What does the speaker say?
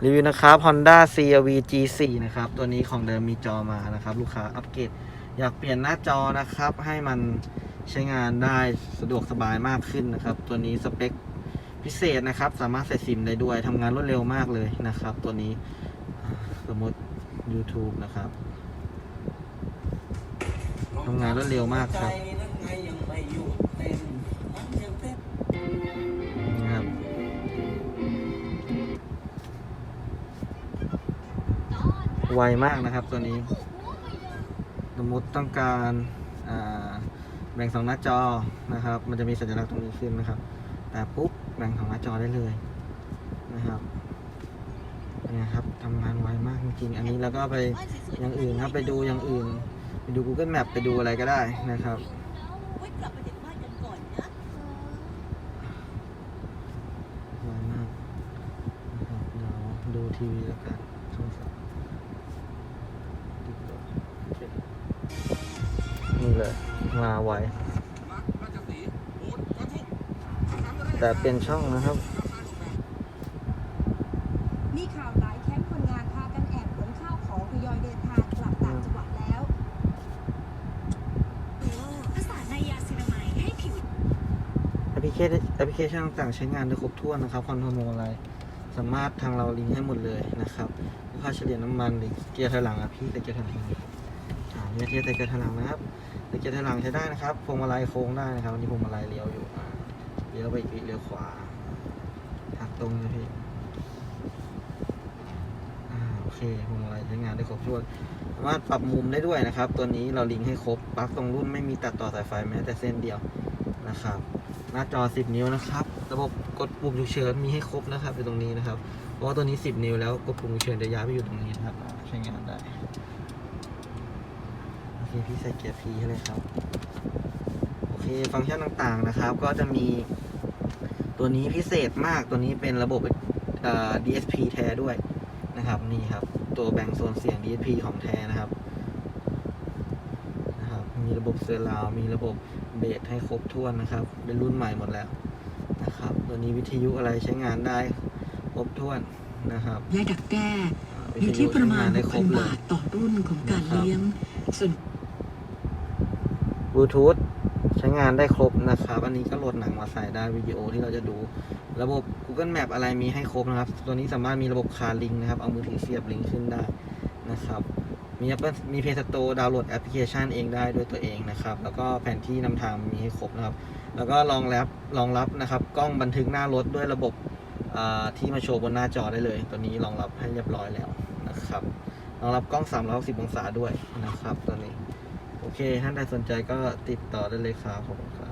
รีวิวนะครับ Honda CRV G4 นะครับ ตัวนี้ของเดิมมีจอมานะครับ ลูกค้าอัปเกรดอยากเปลี่ยนหน้าจอนะครับ ให้มันใช้งานได้สะดวกสบายมากขึ้นนะครับ ตัวนี้สเปคพิเศษนะครับ สามารถใส่ซิมได้ด้วยทำงานรวดเร็วมากเลยนะครับ ตัวนี้สมมติ YouTube นะครับทำงานรวดเร็วมากครับนะครับ ไวมากนะครับตัวนี้ สมมติต้องการาแบ่งสองหน้าจอนะครับ มันจะมีสัญลักษณ์ตรงนี้ขึ้นนะครับ แต่ปุ๊บแบ่งสองหน้าจอได้เลยนะครับเนี่ยครับทำงานไวมากจริงๆอันนี้แล้วก็ไปอย่างอื่นครับไปดูอย่างอื่น ไปดู Google Map ไปดูอะไรก็ได้นะครับไว้กลับไปเด็กบ้านกันก่อนนะไวมากนะครับเดี๋ยวดูทีวีแล้วกัน นี่เลย มาไว แต่เป็นช่องนะครับ มีข่าวหลายแคมป์คนงานพากันแอบขนข้าวของทยอยเดินทางกลับต่างจังหวัดแล้วผสานในยาซินาไมด์ให้ผิวแอปพลิเคชันแอปพลิเคชันต่างๆใช้งานได้ครบถ้วนนะครับคอนโทรลอะไร สามารถทางเราลิงก์ให้หมดเลยนะครับ ค่าเฉลี่ยน้ำมันหรือเกียร์ถอยหลังอะพี่แต่เกียร์ถอยหลังอ่า เนี่ยเทียร์แต่เกียร์ถลังนะครับแต่เกียร์ถลังใช้ได้นะครับพวงมาลัยโค้งได้นะครับอันนี้พวงมาลัยเลี้ยวอยู่เลี้ยวไปอีกเลี้ยวขวาหักตรงนะพี่โอเคพวงมาลัยใช้งานได้ครบถ้วนสามารถปรับมุมได้ด้วยนะครับ ตัวนี้เราลิงก์ให้ครบปลั๊กตรงรุ่นไม่มีตัดต่อสายไฟแม้แต่เส้นเดียวนะครับ หน้าจอ 10 นิ้วนะครับ ระบบกดปุ่มฉุกเฉินมีให้ครบนะครับอยู่ตรงนี้นะครับ เพราะว่าตัวนี้ 10 นิ้วแล้วกดปุ่มฉุกเฉินจะย้ายไปอยู่ตรงนี้นะครับใช้งานได้ โอเคพี่ใส่เกียร์ P ให้เลยครับ โอเค ฟังก์ชันต่างๆนะครับ ก็จะมี ตัวนี้พิเศษมาก ตัวนี้เป็นระบบเอ่อ DSP แท้ด้วยนะครับ นี่ครับ ตัวแบ่งโซนเสียง DSP ของแท้นะครับนะครับ มีระบบเซอร์ราวด์มีระบบเบสให้ครบถ้วนนะครับ เป็นรุ่นใหม่หมดแล้วนะครับ ตัวนี้วิทยุอะไรใช้งานได้ครบถ้วนนะครับและดักแด้อ่าอยู่ที่ประมาณใช้งนได้ครบ6,000เลยบาทต่อรุ่นของการเลี้ยงส่วน บลูทูธใช้งานได้ครบนะครับ อันนี้ก็โหลดหนังมาใส่ได้วิดีโอที่เราจะดู ระบบ Google Map อะไรมีให้ครบนะครับ ตัวนี้สามารถมีระบบคาร์ลิงนะครับ เอามือถือเสียบลิงก์ขึ้นได้นะครับ มี Apple มี Play Store ดาวน์โหลดแอปพลิเคชันเองได้ด้วยตัวเองนะครับ แล้วก็แผนที่นำทางมีให้ครบนะครับ แล้วก็รองรับรองรับนะครับกล้องบันทึกหน้ารถด้วยระบบที่มาโชว์บนหน้าจอได้เลย ตัวนี้รองรับให้เรียบร้อยแล้วนะครับรองรับกล้อง360องศาด้วยนะครับตัวนี้ โอเค ท่านใดสนใจก็ติดต่อได้เลยครับขอบคุณครับ